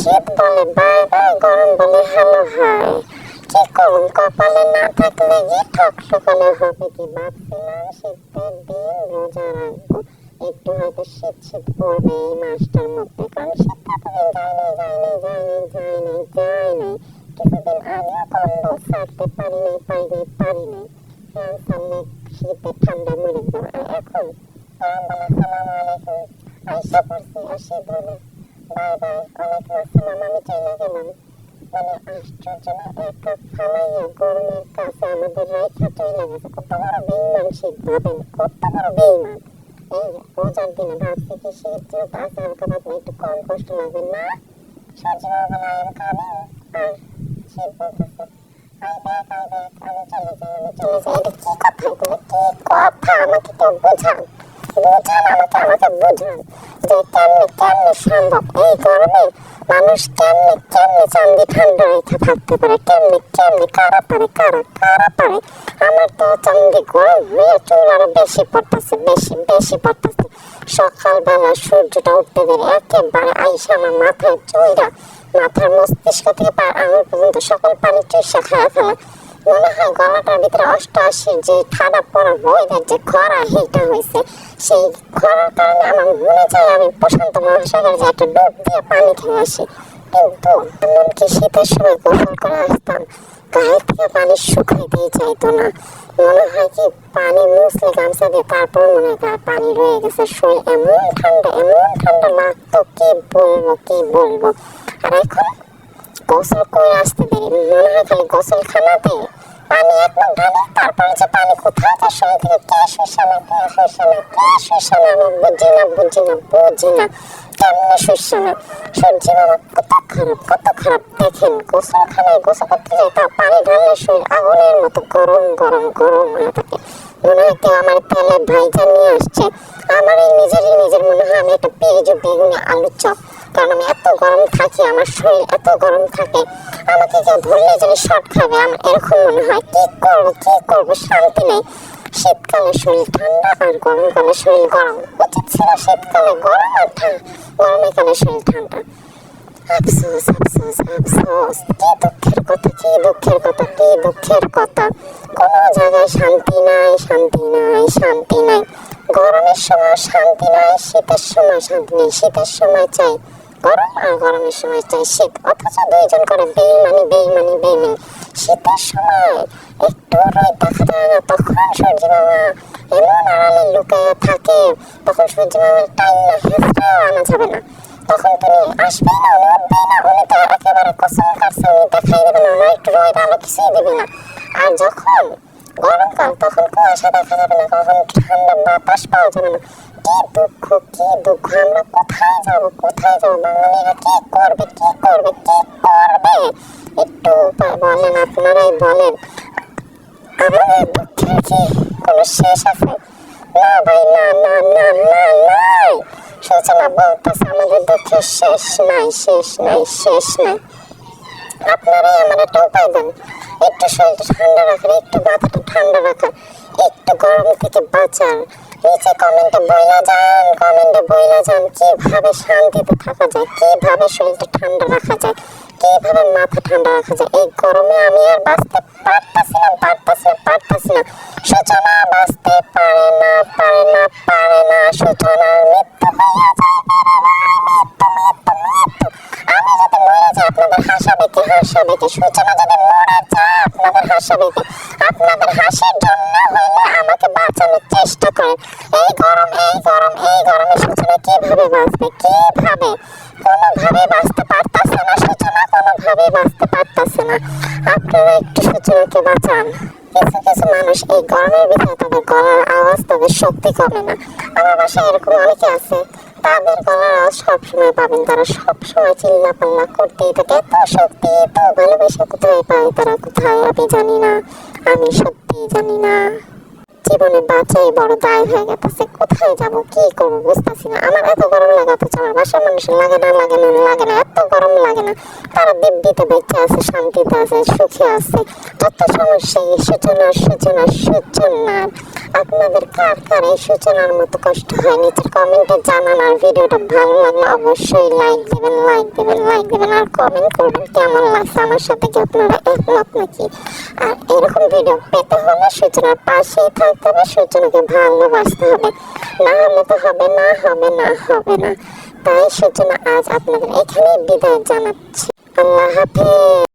শীত বলে bye bye গরম বলে হ্যালো হাই কি করুন কপালে না থাকলে কি ঠক সকালে হবে কি ভাবছিলাম? শীতের দিন রোজা রাখব। একটু হয়তো শীত শীত পড়বে এই মাসটার মধ্যে। কারণ শীতটা তো যায়নি যায়নি যায়নি যায়নি যায়নি। কিছুদিন আগেও কম্বল ছাড়তে পারি নাই পারি পারি ফ্যান সামনে শীতে ঠান্ডা মরে যাব এখন? সালাম আলাইকুম। আইসা পড়ছি আসি বলে। বাই বাই ওয়ালাইকুম আসসালাম আমি চাইনা গেলাম। মানে আশ্চর্য না একটা ফালাইয়া গরমের কাছে আমাদের রাইখা চলে গেছে। কত বড় বেইমান শীত ভাবেন কত বড় বেইমান এই যে রোজার দিনে ভাবছি কি শীত যেহেতু আছে আমাকে ভাবলে একটু কম কষ্ট লাগবে। না, সহ্য হবে না খাব আর শীত বলতেছে আমি চলে যাই, আমি চলে যাই। কথা কথা? আমাকে কেউ বোঝান বোঝান আমাকে আমাকে বোঝান যে কেমনে কেমনে সম্ভব এই গরমে মানুষ কেমনে কেমনে চান্দি ঠান্ডা রেখে থাকতে পারে কেমনে কেমনে কারা পারে কারা কারা পারে আমার তো চান্দি গরম হয়ে চুল আরও বেশি পড়তেছে বেশি বেশি পড়তেছে সকালবেলা সূর্যটা উঠতে দেরি একেবারে আইসা আমার মাথায় চুলটা মাথার মস্তিষ্ক থেকে পা আঙুল পর্যন্ত সকল পানি চুষা খাওয়া ফেলা মনে হয় গলাটার ভিতরে অষ্টআশি যে ঠাডা পড়া ওয়েদার যে খরা হিটা হয়েছে, সেই খরার কারণে আমার মনে চায় আমি প্রশান্ত মহাসাগরে যে একটা ডুব দিয়ে পানি খেয়ে আসি। কিন্তু এমনকি শীতের সময় গোসল করে আসতাম, গায়ে থেকে পানি শুকাইতেই চাইতো না। মনে হয় কি পানি মুছলে গামছা দিয়ে তারপর মনে হয় পানি রয়ে গেছে? শরীর এমন ঠান্ডা এমন ঠান্ডা লাগতো, কি বলব কি বলব? আর এখন গোসল করে আসতে দেরি মনে হয় খালি গোসল খানাতে পানি একদম ঢালি, তারপরে যে পানি কোথায় তার শরীর থেকে কে শুষানো কে কে আমার বুঝি না বুঝি না বুঝি না, কেমনে শুষানো সূর্য বাবা, কত খারাপ কত খারাপ। দেখেন গোসল খানায় গোসল করতে যাই তা পানি ঢাললে শরীর আগুনের মতো গরম গরম গরম হয়ে থাকে। মনে হয় কেউ আমার তেলে নিয়ে আসছে। আমার এই নিজেরই নিজের মনে হয়, আমি একটা পেঁয়াজ, বেগুনি, আলু চপ কারণ আমি এত গরম থাকি, আমার শরীর এত গরম থাকে, আমাকে কেউ ধরলে যদি শর্ট খাবে, আমার এরকম মনে হয়, কি করব কি করব, শান্তি নেই। শীতকালে শরীর ঠান্ডা আর গরমকালে শরীর গরম। উচিত ছিল শীতকালে গরম আর ঠান্ডা গরমকালে শরীর ঠান্ডা। আফসোস আফসোস আফসোস, কি দুঃখের কথা, কি দুঃখের কথা, কি দুঃখের কথা। কোনো জায়গায় শান্তি নাই শান্তি নাই শান্তি নাই। গরমের সময় শান্তি নাই, শীতের সময় শান্তি নেই, শীতের সময় চাই। গরম আর গরমের সময় চাই শীত। অথচ দুইজন করে বেইমানি বেইমানি বেইমানি। শীতের সময় একটু রোদ দেখা যায় না, তখন সূর্য মামা এমন আড়ালে লুকিয়ে থাকে, তখন সূর্য মামার টাইম না হেসড়াও আনা যাবে না। তখন তিনি আসবেই না উঠবেই না উনি তো একেবারে কসম কাটছে উনি দেখাই দেবে না উনি একটু রোদ আলো কিছুই দেবে না। আর যখন গরমকাল, তখন কুয়াশা দেখা যাবে না তখন ঠান্ডা বাতাস পাওয়া যাবে না। কি দুঃখ কি দুঃখ আমরা কোথায় যাব কোথায় যাব বাঙালিরা কি করবে কি করবে কি করবে একটু বলেন আপনারাই বলেন আমাদের দুঃখের কি কোনো শেষ আছে না ভাই না না না না নাই সূচনা বলতেছে আমাদের দুঃখের শেষ নাই শেষ নাই শেষ নাই আপনারাই আমার একটা উপায় দেন একটু শরীরটা ঠান্ডা রাখার একটু মাথাটা ঠান্ডা রাখার একটু গরম থেকে বাঁচার নিচে কমেন্টে বইলা যান কমেন্টে বইলা যান, কীভাবে শান্তিতে থাকা যায়, কীভাবে শরীরটা ঠান্ডা রাখা যায়, কীভাবে মাথা ঠান্ডা রাখা যায়, এই গরমে আমি আর বাঁচতে পারতাছি না পারতাছি না পারতাছি না। সূচনা বাঁচতে পারে না পারে না পারে না, সূচনার মৃত্যু হইয়া যায় মৃত্যু মৃত্যু। আমি যদি মরে যাই, আপনাদের হাসাবে কি? হাসাবে কি? সূচনা যদি মরে যায়, আপনাদের হাসাবে কি? আপনাদের হাসির জন্য হইলে আমাকে বাঁচানোর চেষ্টা করেন। এই গরম এই গরম, এই গরমে সূচনা কীভাবে বাঁচবে? কীভাবে? কোনোভাবে বাঁচতে পারতাছে না, সূচনা কোনোভাবে বাঁচতে পারতাছে না। আপনারা একটু সূচনাকে বাঁচান। কিছু কিছু মানুষ এই গরমের ভিতরে তাদের গলার আওয়াজ, তাদের শক্তি কমে না। আমার বাসায় এরকম অনেকে আছে। তাদের গলার আওয়াজ সবসময় পাবেন। তারা সবসময় চিল্লা পাল্লা করতেই থাকে। এত শক্তি, এত ভালোবাসা কোথায় পায় তারা? কোথায়? আমি জানি না। আমি সত্যিই জানি না। জীবনে বাঁচাই বড় দায় হয়ে গেছে, কোথায় যাব, কি করব বুঝতেছি না। আমার এত গরম লাগে, অথচ আমার বাসার মানুষের লাগে না লাগে না লাগে না, এত গরম লাগে না। তারা দিব্যিতে বেঁচে আছে, শান্তিতে আছে, সুখে আছে। যত সমস্যা সূচনা সূচনা সূচনা আপনাদের কার কার এই সূচনার মতো কষ্ট হয়? নিচের কমেন্টে জানান আর ভিডিওটা ভালো লাগলে অবশ্যই লাইক দেবেন লাইক দেবেন লাইক দেবেন আর কমেন্ট করবেন কেমন লাগছে আমার সাথে কি আপনারা একমত নাকি? আর এরকম ভিডিও পেতে হলে সূচনার পাশেই থাকতে হবে, সূচনাকে ভালোবাসতে হবে। না হলে তো হবে না হবে না হবে না। তাই সূচনা আজ আপনাদের এখানেই বিদায় জানাচ্ছি। আল্লাহ হাফেজ।